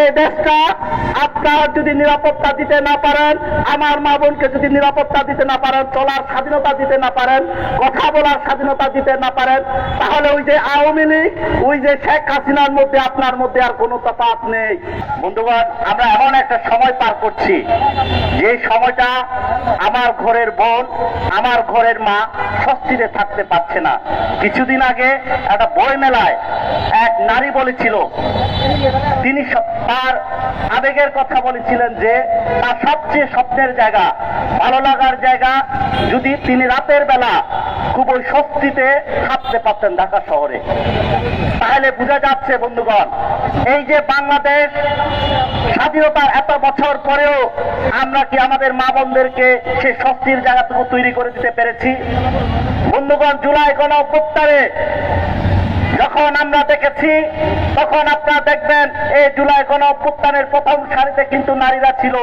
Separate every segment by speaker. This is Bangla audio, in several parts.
Speaker 1: এই দেশটা আপনার যদি নিরাপত্তা দিতে না পারেন, আমার মা বোনকে যদি নিরাপত্তা দিতে না পারেন, চলার স্বাধীনতা দিতে না পারেন, কথা বলার স্বাধীনতা দিতে না পারেন, তাহলে ওই যে আওয়ামী লীগ, ওই যে শেখ হাসিনার মধ্যে, আপনার মধ্যে আর কোনো তফাৎ নেই। বন্ধুগণ, আমরা এমন একটা সময় পার করছি যে সময়টা আমার ঘরের বোন, আমার ঘরের মা স্বস্তিতে থাকতে পারছে না। কিছুদিন আগে একটা বই মেলায় এক নারী বলেছিল, তিনি তার আবেগের কথা বলেছিলেন যে, তার সবচেয়ে স্বপ্নের জায়গা, ভালো লাগার জায়গা, যদি তিনি রাতের বেলা খুবই স্বস্তিতে থাকতে পারতেন ঢাকা শহরে। তাহলে বোঝা যাচ্ছে, বন্ধুগণ, এই যে বাংলাদেশ স্বাধীনতার এত বছর পরেও আমরা কি আমাদের মা বোনদেরকে সে শক্তির জায়গাটুকু তৈরি করে দিতে পেরেছি? বন্ধুগণ, জুলাই গণ যখন আমরা দেখেছি, তখন আপনারা দেখবেন এই জুলাই গণ অভ্যুত্থানের প্রথম সারিতে কিন্তু নারীরা ছিল।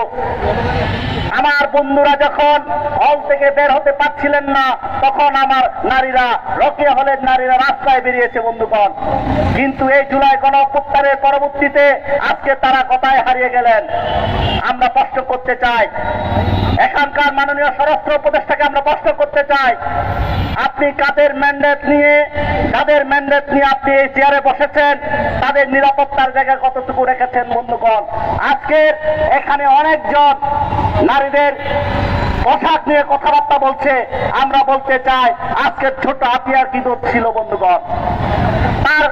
Speaker 1: আমার বন্ধুরা যখন হল থেকে বের হতে পারছিলেন না, তখন আমার নারীরা, রকিয়া হলের নারীরা রাস্তায় বেরিয়েছে বন্ধুগণ। কিন্তু এই জুলাই গণ পরবর্তীতে আজকে তারা কথায় হারিয়ে গেলেন। আমরা প্রশ্ন করতে চাই। এখানকার মাননীয় স্বরাষ্ট্র উপদেষ্টাকে আমরা প্রশ্ন করতে চাই। আপনি কাদের ম্যান্ডেট নিয়ে, কাদের ম্যান্ডেট নিয়ে আপনি এই চেয়ারে বসেছেন, তাদের নিরাপত্তার জায়গা কতটুকু রেখেছেন বন্ধুগণ? আজকে এখানে অনেকজন নারীদের পোশাক নিয়ে কথাবার্তা বলছে। আমরা বলতে চাই, আজকের ছোট হাতিয়ার কি দোষ ছিল বন্ধুগণ? তার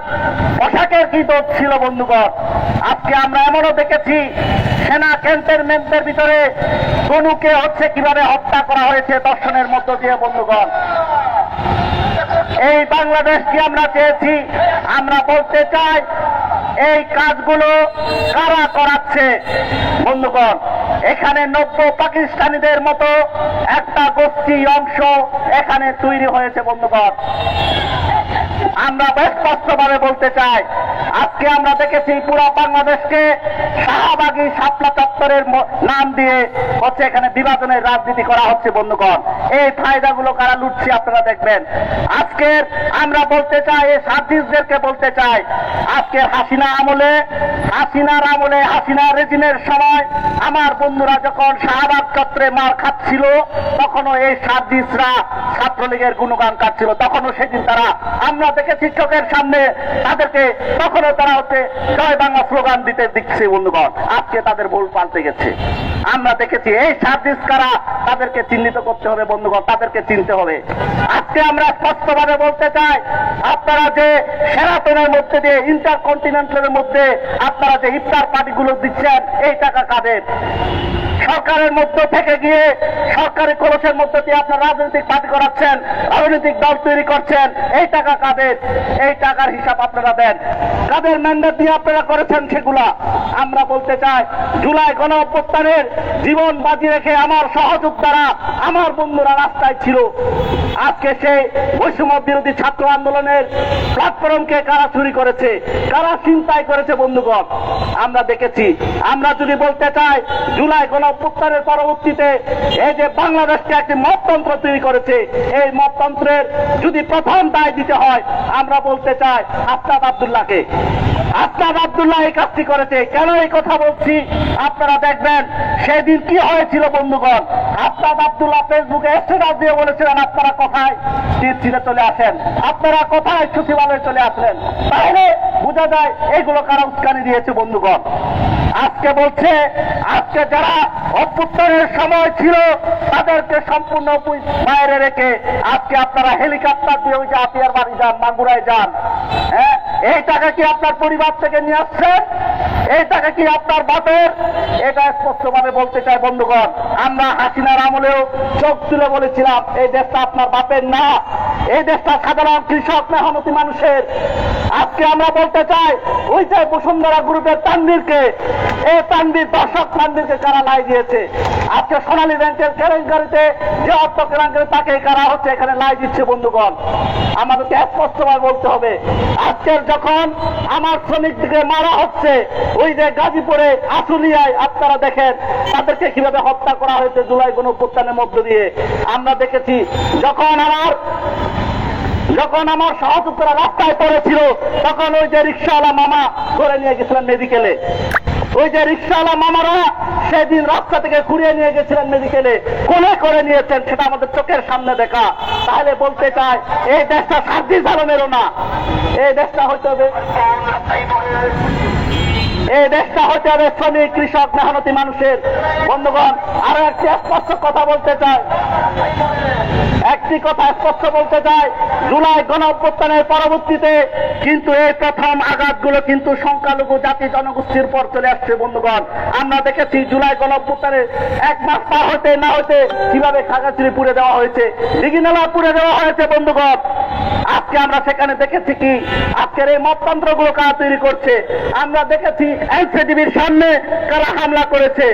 Speaker 1: পোশাকের কি দোষ ছিল বন্ধুগণ? আজকে আমরা এমনও দেখেছি, সেনা ক্যান্টনমেন্টের ভিতরে তনুকে হচ্ছে কীভাবে হত্যা করা হয়েছে দর্শনের মধ্য দিয়ে বন্ধুগণ। এই বাংলাদেশ কি আমরা চেয়েছি? আমরা বলতে চাই, এই কাজগুলো কারা করাচ্ছে? বন্ধুগণ এখানে নব্য পাকিস্তানিদের মতো একটা গোষ্ঠী অংশ এখানে তৈরি হয়েছে, বন্ধুগণ। আমরা বেশ স্পষ্টভাবে বলতে চাই, আজকে আমরা দেখেছি পুরো বাংলাদেশকে শাহবাগী শাপলা চত্বরের নাম দিয়ে হচ্ছে এখানে বিভাজনের রাজনীতি করা হচ্ছে, বন্ধুগণ। এই ফায়দাগুলো কারা লুটছে, আপনারা দেখবেন। আজকের আমরা বলতে চাই, এই সার্জিসদেরকে বলতে চাই আজকে হাসিনা আমলে হাসিনার আমলে হাসিনা রেজিমের সময় আমার বন্ধুরা যখন শাহবাগ চত্বরে মার খাচ্ছিল তখনও এই সার্জিসরা ছাত্রলীগের গুণগান কাটছিল। তখনও সেদিন তারা, আমরা দেখেছি চোখের সামনে, তাদেরকে তখনও তারা হচ্ছে জয় বাংলা স্লোগান দিতে দিচ্ছে বন্ধুগণ। আজকে তাদের ভুল পাল্টে গেছে। আমরা দেখেছি এই সার্জিস কারা তাদেরকে চিহ্নিত করতে হবে বন্ধুগণ, তাদেরকে চিনতে হবে। আজকে আমরা স্পষ্টভাবে বলতে চাই, আপনারা যে সেরাটনের মধ্যে দিয়ে ইন্টার কন্টিনেন্টালের মধ্যে আপনারা যে ইফতার পার্টিগুলো দিচ্ছেন, এই টাকা কাদের? সরকারের মধ্য থেকে গিয়ে সরকারি খরচের মধ্য দিয়ে আপনার রাজনৈতিক পার্টি করাচ্ছেন, রাজনৈতিক দল তৈরি করছেন, এই টাকা কাদের? এই টাকার হিসাব আপনারা দেন। কাদের ম্যান্ডেট দিয়ে আপনারা করেছেন সেগুলা? আমরা বলতে চাই, জুলাই গণ অভ্যুত্থানের জীবন বাজি রেখে আমার সহযোদ্ধারা, আমার বন্ধুরা রাস্তায় ছিল। আজকে সেই বৈষম্য বিরোধী ছাত্র আন্দোলনের প্ল্যাটফর্মকে কারা চুরি করেছে? কারা চিন্তাই করেছে, বন্ধুগণ? আমরা দেখেছি। আমরা যদি বলতে চাই, জুলাই গণ অভ্যুত্থানের পরবর্তীতে এই যে বাংলাদেশকে একটি মততন্ত্র তৈরি করেছে। এই মততন্ত্রের যদি প্রথম দায় দিতে হয়, আমরা বলতে চাই আফতাব আবদুল্লাহকে। আফতাব আবদুল্লাহ এই কাজটি করেছে। কেন এই কথা বলছি? আপনারা দেখবেন, সেদিন কি হয়েছিল বন্ধুগণ? আফতাব আবদুল্লাহ ফেসবুকে স্ট্যাটাস দিয়ে বলেছিলেন, আপনারা কোথায়? তীর চলে আসেন। আপনারা কোথায়? সচিবালয়ে চলে আসলেন। তাহলে বোঝা যায়, এগুলো কারা উস্কানি দিয়েছে বন্ধুগণ? আজকে বলছে, আজকে যারা অভ্যুত্থানের সময় ছিল, তাদেরকে সম্পূর্ণ বাইরে রেখে আজকে আপনারা হেলিকপ্টার দিয়ে ওই যে আপিয়ার বাড়ি যান, মাগুরায় যান হ্যাঁ? এই টাকা কি আপনার পরিবার থেকে নিয়ে আসছেন এই টাকা কি আপনার বাপের? এটা স্পষ্টভাবে বলতে চাই, বন্ধুগণ, আমরা হাসিনার আমলেও চোখ তুলে বলেছিলাম, এই দেশটা আপনার বাপের না। এই দেশটা সাধারণ কৃষক মেহনতি মানুষের। আজকে আমরা বলতে চাই, ওই যে বসুন্ধরা গ্রুপের তানবীরকে এই তানবীর দর্শক তানবীরকে কারা লাই দিয়েছে? আজকে সোনালী ব্যাংকের কেলেঙ্কারিতে যে অর্থ কেলেঙ্কারি তাকে কারা হচ্ছে, এখানে লাই দিচ্ছে বন্ধুগণ। আমাদেরকে স্পষ্টভাবে বলতে হবে আজকের যখন আমার শ্রমিকদিকে মারা হচ্ছে, ওই যে গাজীপুরে আশুলিয়ায়, আপনারা দেখেন, তাদেরকে কীভাবে হত্যা করা হয়েছে জুলাই গণ মধ্য দিয়ে। আমরা দেখেছি, যখন আমার যখন আমার সহযোগীরা রাস্তায় পড়েছিল, তখন ওই যে রিক্সাওয়ালা মামা ধরে নিয়ে গেছিলেন মেডিকেলে। ওই যে রিক্সাওয়ালা মামারা সেদিন রাস্তা থেকে ঘুরিয়ে নিয়ে গেছিলেন মেডিকেলে। কোলে করে নিয়েছেন, সেটা আমাদের চোখের সামনে দেখা। তাহলে বলতে চাই, এই দেশটা সার্দি ধরনেরও না। এই দেশটা হইতে হবে এই দেশটা হতে হবে শ্রমিক, কৃষক, মেহনতি মানুষের বন্ধুগণ, আরও একটি স্পষ্ট কথা বলতে চাই। একটি কথা স্পষ্ট বলতে চাই, জুলাই গণ অভ্যুত্থানের পরবর্তীতে কিন্তু এই প্রথম আঘাতগুলো কিন্তু সংখ্যালঘু জাতি জনগোষ্ঠীর পর চলে আসছে, বন্ধুগণ। আমরা দেখেছি জুলাই গণ অভ্যুত্থানের এক মাস পার হতে না হতে কীভাবে খাগাছড়ি পুড়ে দেওয়া হয়েছে? দিঘিনালা পুড়ে দেওয়া হয়েছে, বন্ধুগণ। আজকে আমরা সেখানে দেখেছি কি? আজকের এই মততন্ত্রগুলো কারা তৈরি করছে? আমরা দেখেছি এনসিটিভির সামনে কারা হামলা করেছে?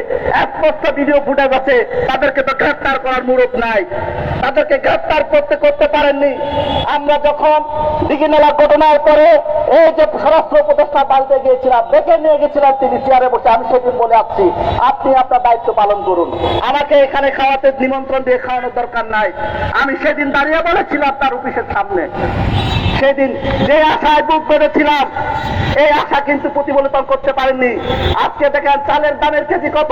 Speaker 1: স্পষ্ট ভিডিও ফুটেজ আছে। তাদেরকে তো গ্রেফতার করার মুরত নাই। তাদেরকে গ্রেফতার করতে করতে পারেননি। আমরা যখন দিঘিনালা ঘটনার পরে এই যে স্বরাষ্ট্র উপদেষ্টা বাড়িতে গিয়েছিলাম দেখে নিয়ে গেছিলাম তিনি চেয়ারে বসে, আমি সেদিন বলে আসছি, আপনি আপনার দায়িত্ব পালন করুন। আমাকে এখানে খাওয়াতে নিমন্ত্রণ দিয়ে খাওয়ানোর দরকার নাই। আমি সেদিন দাঁড়িয়ে বলেছিলাম তার অফিসের সামনে। সেদিন যে আশায় বুক করেছিলাম এই আশা কিন্তু প্রতিফলিতন করতে পারেননি। আজকে দেখেন চালের দামের কেজি কত?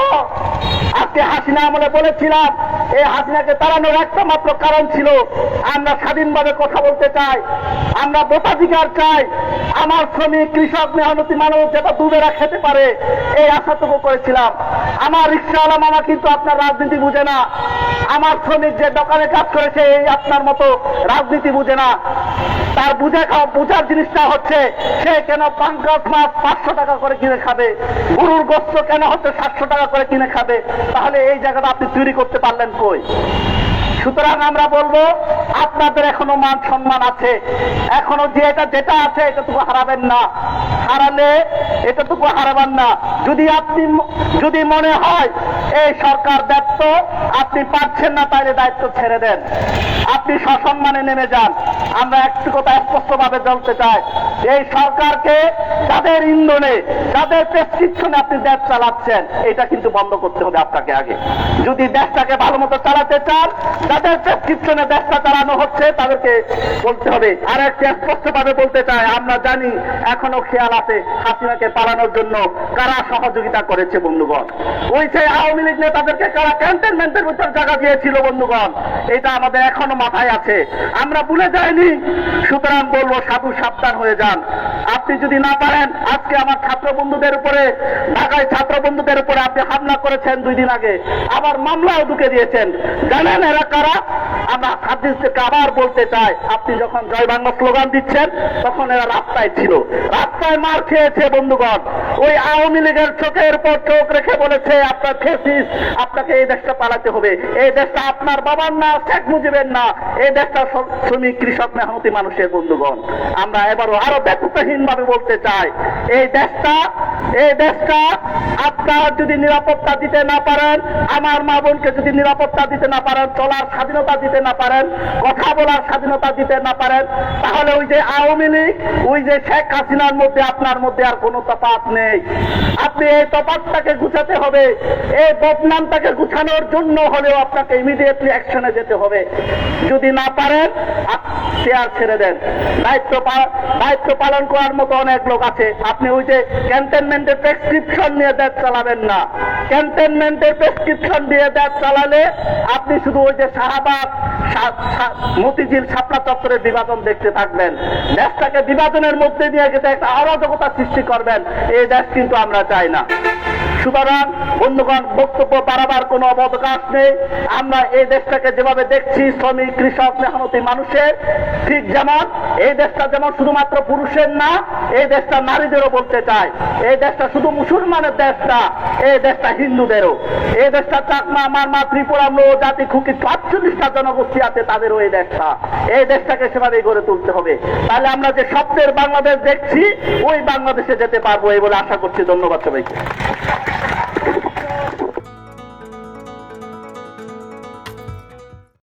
Speaker 1: আজকে হাসিনা আমলে বলেছিলাম, এই হাসিনাকে তাড়ানোর একটা মাত্র কারণ ছিল, আমরা স্বাধীনভাবে কথা বলতে চাই, আমরা ভোটাধিকার চাই, আমার শ্রমিক, কৃষক, মেহনতি মানুষ যেটা দুবেরা খেতে পারে, এই আশাটুকু করেছিলাম। আমার রিক্সাওয়ালা মামা কিন্তু আপনার রাজনীতি বুঝে না, আমার শ্রমিক যে দোকানে কাজ করেছে এই আপনার মতো রাজনীতি বুঝে না। তার বুঝে খাওয়া বুঝার জিনিসটা হচ্ছে সে কেন পাঙ্কাস মাছ পাঁচশো টাকা করে কিনে খাবে, গরুর গোস্ত কেন হচ্ছে সাতশো টাকা করে কিনে খাবে? তাহলে এই জায়গাটা আপনি তৈরি করতে পারলেন কই? সুতরাং আমরা বলব, আপনাদের এখনও মান সম্মান আছে। এখনও যে এটা যেটা আছে এটাটুকু হারাবেন না। হারালে এটাটুকু হারাবেন না। যদি আপনি যদি মনে হয় এই সরকার ব্যর্থ, আপনি পারছেন না, তাহলে দায়িত্ব ছেড়ে দেন। আপনি সসম্মানে নেমে যান। আমরা একটু কথা স্পষ্টভাবে জানতে চাই। এই সরকারকে যাদের ইন্ধনে, যাদের প্রেসক্রিপশনে আপনি দেশ চালাচ্ছেন, এটা কিন্তু বন্ধ করতে হবে আপনাকে আগে। যদি দেশটাকে ভালো মতো চালাতে চান যাদের প্রেসক্রিপশনে দেশটা চালানো হচ্ছে, তাদেরকে বলতে হবে। আর একটি স্পষ্টভাবে বলতে চাই, আমরা জানি এখনও খেয়াল আছে হাসিনাকে পালানোর জন্য কারা সহযোগিতা করেছে, বন্ধুগণ। ওই সেই আওয়ামী লীগ নেতাদেরকে কারা ক্যান্টনমেন্টের ভিতর জায়গা দিয়েছিল, বন্ধুগণ, এটা আমাদের এখনও মাথায় আছে। আমরা ভুলে যাইনি, সুতরাং বলব সাধু সাবধান হয়ে যান। আপনি যদি না পারেন, আজকে আমার ছাত্র বন্ধুদের উপরে, ঢাকায় ছাত্র বন্ধুদের উপরে আপনি হামলা করেছেন দুই দিন আগে। আবার মামলাও ঢুকে দিয়েছেন। জানেন এরা কারা আমরা হাদিসকে আবার বলতে চাই আপনি যখন জয় বাংলা স্লোগান দিচ্ছেন, তখন এরা রাস্তায় ছিল। রাস্তায় মার খেয়েছে বন্ধুগণ। ওই আওয়ামী লীগের চোখের পর চোখ রেখে বলেছে, আপনার খেয়েছিস আপনাকে এই দেশটা পালাতে হবে। এই দেশটা আপনার বাবার না, শেখ মুজিবের না। এই দেশটা শ্রমিক, কৃষক, মেহনতি মানুষের বন্ধুগণ। আমরা এবারও আরও ব্যক্তিহীন ভাবে বলতে চাই, এই দেশটা এই দেশটা আপনার যদি নিরাপত্তা দিতে না পারেন, আমার মা বোনকে যদি নিরাপত্তা দিতে না পারেন, চলার স্বাধীনতা দিতে না পারেন, কথা বলার স্বাধীনতা দিতে না পারেন, তাহলে ওই যে আওয়ামী লীগ, ওই যে শেখ হাসিনার মধ্যে আপনার মধ্যে আর কোনো তফাৎ নেই। আপনি এই তফাৎটাকে গুছাতে হবে, এই বদনামটাকে গুছানোর জন্য হলেও আপনাকে ইমিডিয়েটলি অ্যাকশনে যেতে হবে। যদি না পারেন চেয়ার ছেড়ে দেন। দায়িত্ব দায়িত্ব পালন করার মতো অনেক লোক আছে। আপনি ওই যে ক্যান্টনমেন্টের প্রেসক্রিপশন নিয়ে দেশ চালাবেন না। ক্যান্টনমেন্টের প্রেসক্রিপশন দিয়ে দেশ চালালে আপনি শুধু ওই যে শাহবাগ মতিঝিল ছাপড়া চত্বরের বিভাজন দেখতে থাকবেন। দেশটাকে বিভাজনের মধ্যে দিয়ে গেতে একটা অরাজকতা সৃষ্টি করবেন। এই দেশ কিন্তু আমরা চাই না। সুতরাং বন্ধুগণ, বক্তব্য বাড়াবার কোনো অবকাশ নেই। আমরা এই দেশটাকে যেভাবে দেখছি, শ্রমিক, কৃষক, মেহনতি মানুষের, ঠিক যেমন এই দেশটা যেমন শুধুমাত্র পুরুষের না, এই দেশটা নারীদেরও বলতে চাই। এই দেশটা শুধু মুসলমানের দেশ না এই দেশটা হিন্দুদেরও। এই দেশটা চাকমা, মারমা, ত্রিপুরা, মৌ, জাতি, খুকি আটচল্লিশটা জনগোষ্ঠী আছে তাদেরও এই দেশটা। এই দেশটাকে সেভাবেই গড়ে তুলতে হবে। তাহলে আমরা যে স্বপ্নের বাংলাদেশ দেখছি, ওই বাংলাদেশে যেতে পারব এই বলে আশা করছি। ধন্যবাদ সবাইকে। Thank you.